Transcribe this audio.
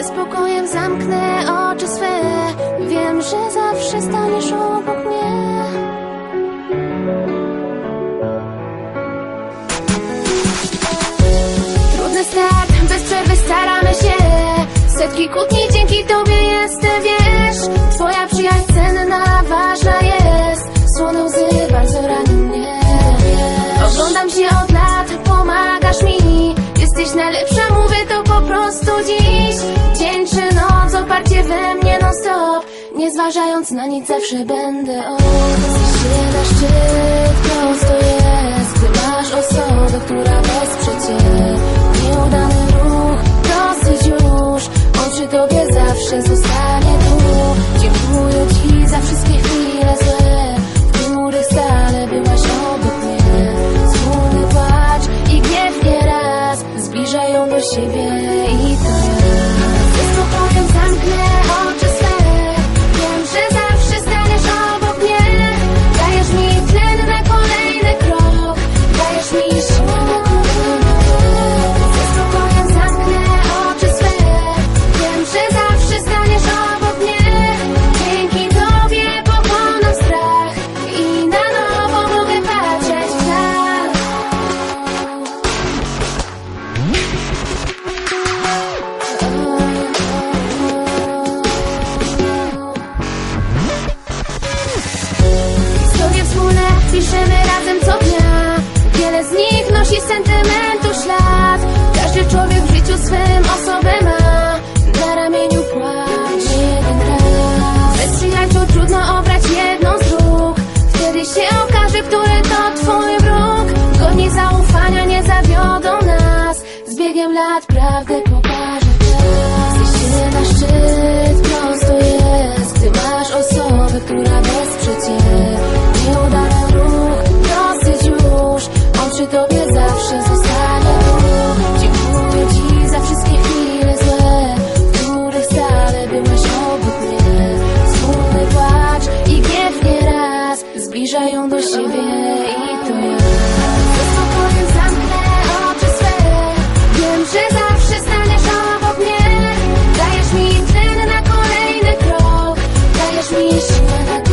Ze spokojem zamknę oczy swe. Wiem, że zawsze staniesz obok mnie. Trudny start, bez przerwy staramy się. Setki kłótni we mnie non stop Nie zważając na nic, zawsze będę o Jesteś się na szczyt, prosto jest Ty masz osobę, która wesprze cię. Nieudany ruch, dosyć już On tobie zawsze zostanie tu. Dziękuję ci za wszystkie chwile złe W mury stale byłaś obok mnie. Wspólny płacz i gniew nieraz Zbliżają do siebie объявлять правды 你是我